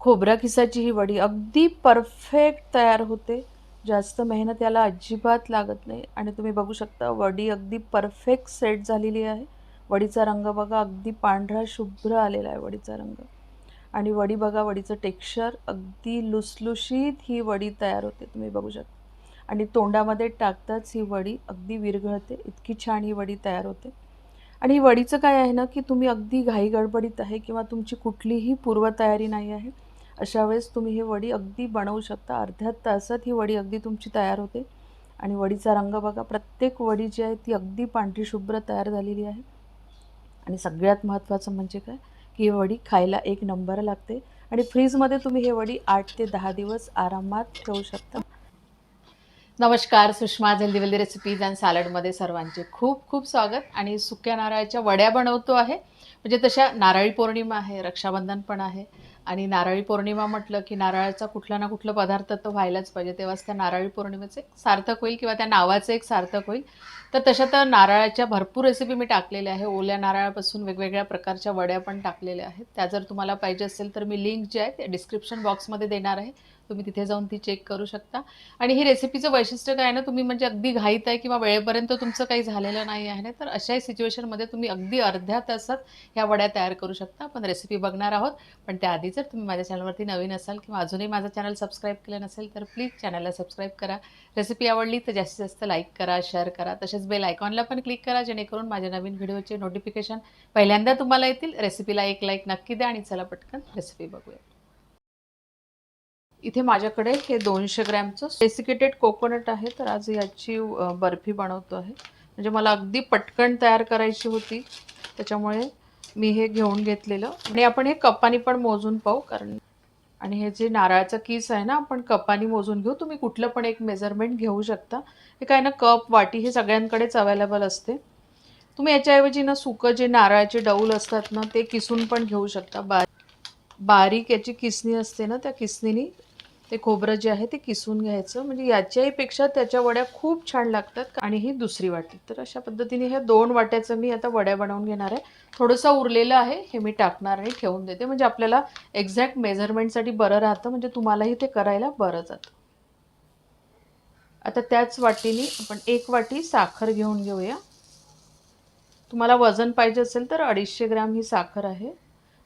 खोबऱ्या खिसाची ही वडी अगदी परफेक्ट तयार होते. जास्त मेहनत याला अजिबात लागत नाही. आणि तुम्ही बघू शकता वडी अगदी परफेक्ट सेट झालेली आहे. वडीचा रंग बघा अगदी पांढरा शुभ्र आलेला आहे वडीचा रंग. आणि वडी बघा वडीचं टेक्स्चर अगदी लुसलुशीत ही वडी तयार होते तुम्ही बघू शकता. आणि तोंडामध्ये टाकताच ही वडी अगदी विरघळते इतकी छान ही वडी तयार होते. आणि वडीचं काय आहे ना की तुम्ही अगदी घाई गडबडीत आहे किंवा तुमची कुठलीही पूर्वतयारी नाही आहे. अशा वेळेस तुम्ही ही वडी अगदी बनवू शकता. अर्ध्या तासात ही वडी अगदी तुमची तयार होते. आणि वडीचा रंग बघा प्रत्येक वडी जी आहे ती अगदी पांढरी शुभ्र तयार झालेली आहे. आणि सगळ्यात महत्त्वाचं म्हणजे काय? की ही वडी खायला एक नंबर लागते. आणि फ्रीजमध्ये तुम्ही हे वडी आठ ते दहा दिवस आरामात ठेवू शकता. नमस्कार सुषमा हेल्दी रेसिपीज अँड सॅलडमध्ये सर्वांचे खूप खूप स्वागत. आणि सुक्या नारळाच्या वड्या बनवतो आहे. म्हणजे तशा नारळी पौर्णिमा आहे रक्षाबंधन पण आहे. आणि नारळी पौर्णिमा म्हटलं की नारळाचा कुठला ना कुठला पदार्थ तर व्हायलाच पाहिजे. तेव्हाच त्या नारळी पौर्णिमेचं एक सार्थक होईल किंवा त्या नावाचं एक सार्थक होईल. तर तशा तर नारळाच्या भरपूर रेसिपी मी टाकलेल्या आहे. ओल्या नारळापासून वेगवेगळ्या प्रकारच्या वड्या पण टाकलेल्या आहेत. त्या जर तुम्हाला पाहिजे असेल तर मी लिंक जे आहे ते डिस्क्रिप्शन बॉक्समध्ये देणार आहे. तुम्ही तिथे जाऊन ती चेक करू शकता. आणि ही रेसिपीचं वैशिष्ट्य काय आहे ना तुम्ही म्हणजे अगदी घाईत आहे किंवा वेळेपर्यंत तुमचं काही झालेलं नाही आहे ना तर अशाही सिच्युएशनमध्ये तुम्ही अगदी अर्ध्या तासात ह्या वड्या तयार करू शकता. आपण रेसिपी बघणार आहोत. पण त्याआधी जर तुम्ही माझ्या चॅनलवरती नवीन असाल किंवा अजूनही माझं चॅनल सबस्क्राईब केलं नसेल तर प्लीज चॅनलला सबस्क्राईब करा. रेसिपी आवडली तर जास्तीत जास्त लाईक करा शेअर करा. तसेच बेल आयकॉनला पण क्लिक करा जेणेकरून माझ्या नवीन व्हिडिओचे नोटिफिकेशन पहिल्यांदा तुम्हाला येतील. रेसिपीला एक लाईक नक्की द्या आणि चला पटकन रेसिपी बघूया. इथे माझ्याकडे हे दोनशे ग्रॅमचं डेसिकेटेड कोकोनट आहे तर आज याची बर्फी बनवतो आहे. म्हणजे मला अगदी पटकन तयार करायची होती त्याच्यामुळे मी हे घेऊन घेतलेलं. आणि आपण हे कपानी पण मोजून पाहू कारण आणि हे जे नारळाचं किस आहे ना आपण कपानी मोजून घेऊ. तुम्ही कुठलं पण एक मेजरमेंट घेऊ शकता. हे काय ना कप वाटी हे सगळ्यांकडेच अवेलेबल असते. तुम्ही याच्याऐवजी ना सुकं जे नारळाचे डौल असतात ना ते किसून पण घेऊ शकता. बा बारीक याची किसणी असते ना त्या किसणीनी ते खोबरं जे आहे ते किसून घ्यायचं. म्हणजे याच्याही पेक्षा त्याच्या वड्या खूप छान लागतात आणि ही दुसरी वाटी. तर अशा पद्धतीने ह्या दोन वाट्याचं मी आता वड्या बनवून घेणार आहे. थोडंसं उरलेलं आहे हे मी टाकणार आणि ठेवून देते. म्हणजे आपल्याला एक्झॅक्ट मेजरमेंटसाठी बरं राहतं. म्हणजे तुम्हालाही ते करायला बरं जातं. आता त्याच वाटीने आपण एक वाटी साखर घेऊन घेऊया. तुम्हाला वजन पाहिजे असेल तर अडीचशे ग्रॅम ही साखर आहे.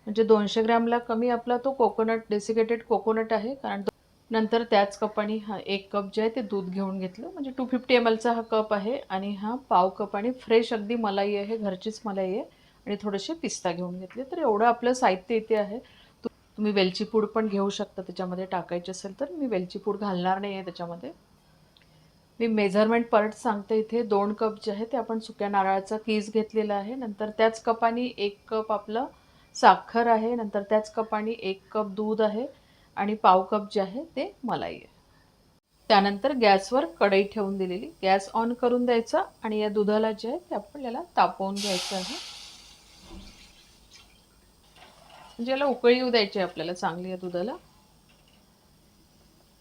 म्हणजे दोनशे ग्रॅमला कमी आपला तो कोकोनट डेसिकेटेड कोकोनट आहे. कारण नंतर त्याच कपाने हा एक कप जे आहे ते दूध घेऊन घेतलं. म्हणजे टू फिफ्टी एम एलचा हा कप आहे आणि हा पाव कप आणि फ्रेश अगदी मलाई आहे घरचीच मलाई आहे आणि थोडेसे पिस्ता घेऊन घेतले. तर एवढं आपलं साहित्य इथे आहे. तुम्ही वेलची पूड पण घेऊ शकता त्याच्यामध्ये टाकायची असेल तर. मी वेलची पूड घालणार नाही आहे त्याच्यामध्ये. मी मेजरमेंट पर्ट सांगते इथे. दोन कप जे आहे ते आपण सुक्या नारळाचा कीज घेतलेला आहे. नंतर त्याच कपाने एक कप आपलं साखर आहे. नंतर त्याच कपाने एक कप दूध आहे. आणि पाव कप जे आहे ते मलाई आहे. त्यानंतर गॅसवर कढई ठेवून दिलेली. गॅस ऑन करून द्यायचा आणि या दुधाला जे आहे ते आपल्याला तापवून घ्यायचं आहे. म्हणजे याला उकळी येऊ द्यायची आहे आपल्याला चांगली या दुधाला.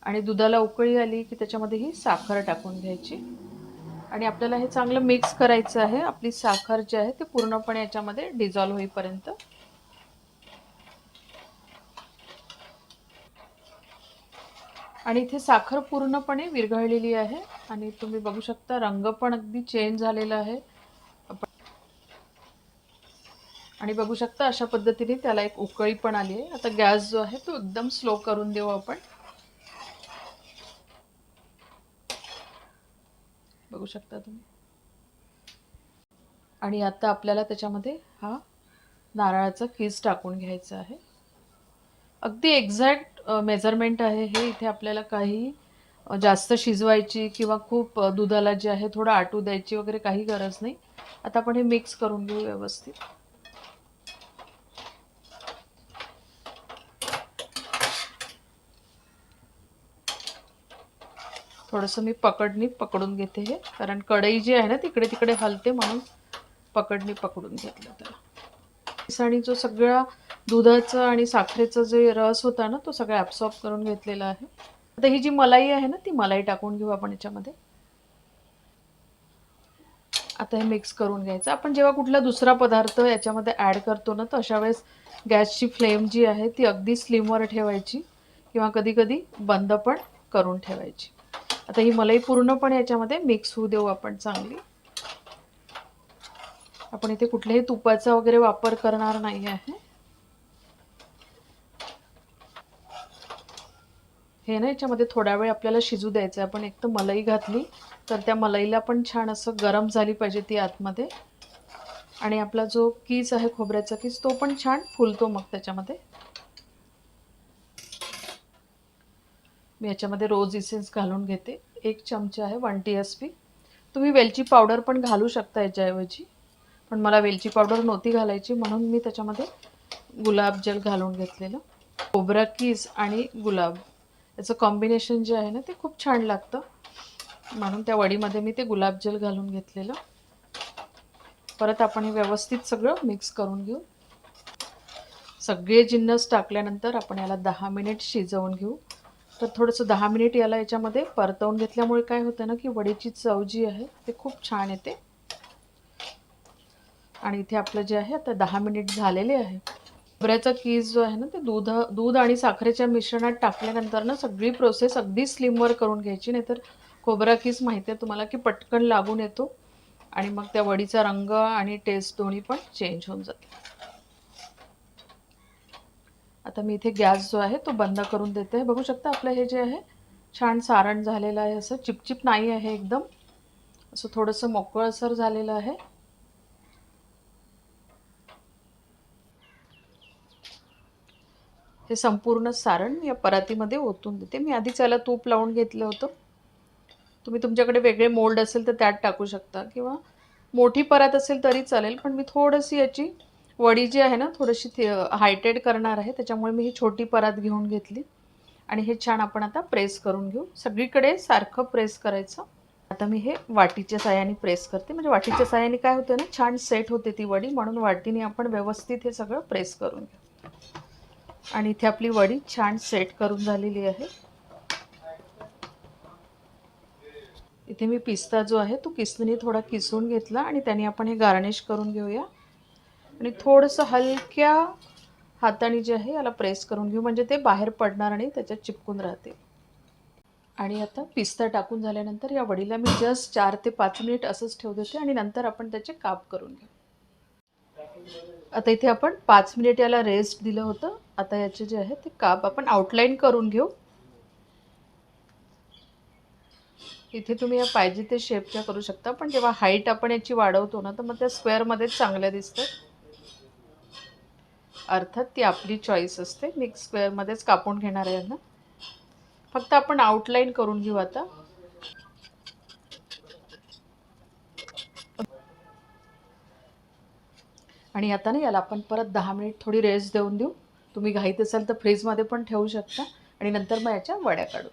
आणि दुधाला उकळी आली की त्याच्यामध्ये ही साखर टाकून घ्यायची. आणि आपल्याला हे चांगलं मिक्स करायचं आहे. आपली साखर जी आहे ती पूर्णपणे याच्यामध्ये डिझॉल्व्ह होईपर्यंत आणि इथे साखर पूर्णपणे विरघळलेली आहे. आणि तुम्ही बघू शकता रंग पण अगदी चेंज झालेला आहे. आणि बघू शकता अशा पद्धतीने त्याला एक उकळी पण आली आहे. आता गॅस जो आहे तो एकदम स्लो करून देऊ आपण. बघू शकता तुम्ही. आणि आता आपल्याला त्याच्यामध्ये हा नारळाचा किस टाकून घ्यायचा आहे. अगदी एक्झॅक्ट मेजरमेंट आहे हे इथे आपल्याला काही जास्त शिजवायची किंवा खूप दुधाला जे आहे थोडं आटू द्यायची वगैरे काही गरज नाही. आता आपण हे मिक्स करून घेऊ व्यवस्थित. थोडंसं मी पकडणी पकडून घेते हे. कारण कढई जी आहे ना तिकडे तिकडे हलते म्हणून पकडणी पकडून घेतलं त्याला. आणि जो सगळा दुधाचा आणि साखरेचा जे रस होता ना तो सगळा ॲब्सॉर्ब करून घेतलेला आहे. आता ही जी मलाई आहे ना ती मलाई टाकून घेऊ आपण याच्यामध्ये. आता हे मिक्स करून घ्यायचं. आपण जेव्हा कुठला दुसरा पदार्थ याच्यामध्ये ॲड करतो ना तर अशा वेळेस गॅसची फ्लेम जी आहे ती अगदी स्लिमवर ठेवायची किंवा कधी कधी बंद पण करून ठेवायची. आता ही मलाई पूर्णपणे याच्यामध्ये मिक्स होऊ देऊ आपण चांगली. आपण इथे कुठल्याही तुपाचा वगैरे वापर करणार नाही आहे. हे ना याच्यामध्ये थोडा वेळ आपल्याला शिजू द्यायचं आहे. आपण एक तर मलाई घातली तर त्या मलईला पण छान असं गरम झाली पाहिजे ती आतमध्ये. आणि आपला जो कीज आहे खोबऱ्याचा कीज तो पण छान फुलतो मग त्याच्यामध्ये. मी याच्यामध्ये रोज इसेन्स घालून घेते. एक चमचा आहे वन टी एस पी तुम्ही वेलची पावडर पण घालू शकता याच्याऐवजी. पण मला वेलची पावडर नव्हती घालायची म्हणून मी त्याच्यामध्ये गुलाबजल घालून घेतलेलं. खोबरा कीज आणि गुलाब. याचं कॉम्बिनेशन जे आहे ना ते खूप छान लागतं. म्हणून त्या वडीमध्ये मी ते गुलाबजल घालून घेतलेलं. परत आपण हे व्यवस्थित सगळं मिक्स करून घेऊ. सगळे जिन्नस टाकल्यानंतर आपण याला दहा मिनिट शिजवून घेऊ. तर थोडंसं दहा मिनिट याला याच्यामध्ये परतवून घेतल्यामुळे काय होतं ना की वडीची चव जी आहे ते खूप छान येते. आणि इथे आपलं जे आहे आता दहा मिनिट झालेले आहे. खोबऱ्याचा कीस जो आहे ना ते दूध दूध आणि साखरेच्या मिश्रणात टाकल्यानंतर ना सगळी प्रोसेस अगदी स्लिमवर करून घ्यायची. नाहीतर खोबरा कीस माहिती आहे तुम्हाला की पटकन लागून येतो आणि मग त्या वडीचा रंग आणि टेस्ट दोन्ही पण चेंज होऊन जाते आता मी इथे गॅस जो आहे तो बंद करून देते. बघू शकता आपलं हे जे आहे छान सारण झालेलं आहे. असं चिपचिप नाही आहे एकदम. असं थोडंसं मोकळसर झालेलं आहे. हे संपूर्ण सारण या परातीमध्ये ओतून देते. मी आधीच याला तूप लावून घेतलं होतं. तुम्ही तुमच्याकडे वेगळे मोल्ड असेल तर त्यात टाकू शकता किंवा मोठी परात असेल तरी चालेल पण मी थोडीशी याची वडी जी आहे ना थोडीशी हायटेड करणार आहे. त्याच्यामुळे मी ही छोटी परात घेऊन घेतली. आणि हे छान आपण आता प्रेस करून घेऊ. सगळीकडे सारखं प्रेस करायचं. आता मी हे वाटीच्या साह्याने प्रेस करते. म्हणजे वाटीच्या साह्याने काय होतं ना छान सेट होते ती वडी म्हणून वाटीने आपण व्यवस्थित हे सगळं प्रेस करून घेऊ. आणि इथे आपली वडी छान सेट करून झालेली आहे. इथे मी पिस्ता जो आहे तो किसणीने थोडा किसून घेतला आणि त्याने आपण हे गार्निश करून घेऊया. आणि थोडंसं हलक्या हाताने जे आहे याला प्रेस करून घेऊ. म्हणजे ते बाहेर पडणार आणि त्याच्यात चिपकून राहते. आणि आता पिस्ता टाकून झाल्यानंतर या वडीला मी जस्ट चार ते पाच मिनिट असंच ठेवू देते आणि नंतर आपण त्याचे काप करून घेऊ. आता इथे आपण पाच मिनिट याला रेस्ट दिलं होतं. आता याचे जे आहे ते काप आपण आउटलाईन करून घेऊ. इथे तुम्ही या पाहिजे ते शेपच्या करू शकता पण जेव्हा हाईट आपण याची वाढवतो ना तर मग त्या स्क्वेअरमध्येच चांगल्या दिसतात. अर्थात ती आपली चॉईस असते. मी स्क्वेअरमध्येच कापून घेणार आहे यांना. फक्त आपण आउटलाईन करून घेऊ आता. आणि आता ना याला आपण परत दहा मिनिट थोडी रेस्ट देऊन देऊ. तुम्ही घाईत असाल तर फ्रीजमध्ये पण ठेवू शकता. आणि नंतर मग याच्या वड्या काढू.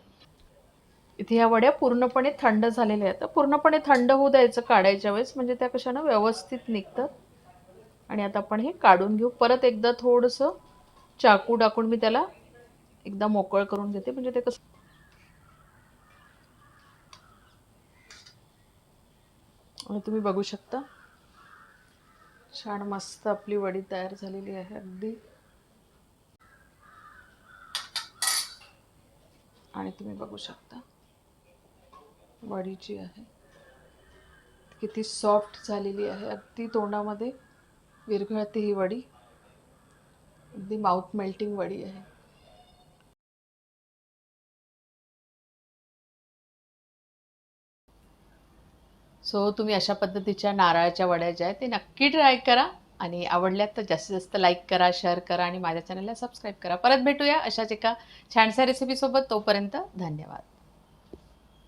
इथे ह्या वड्या पूर्णपणे थंड झालेल्या आहेत. पूर्णपणे थंड होऊ द्यायचं काढायच्या वेळेस म्हणजे त्या कशानं व्यवस्थित निघतात. आणि आता आपण हे काढून घेऊ. परत एकदा थोडंसं चाकू टाकून मी त्याला एकदा मोकळ करून घेते. म्हणजे ते कसं आणि तुम्ही बघू शकता. छान मस्त आपली वडी तयार झालेली आहे अगदी. आणि तुम्ही बघू शकता. वडी जी आहे. किती सॉफ्ट झालेली आहे. अगदी तोंडामध्ये विरघळते ही वडी. अगदी माउथ मेल्टिंग वडी आहे. सो तुम्ही अशा पद्धतीच्या नारळाच्या वड्या ज्या आहेत ते नक्की ट्राय करा. आणि आवडल्यात तर जास्तीत जास्त लाईक करा शेअर करा आणि माझ्या चॅनलला सबस्क्राईब करा. परत भेटूया अशाच एका छानशा रेसिपीसोबत तोपर्यंत धन्यवाद.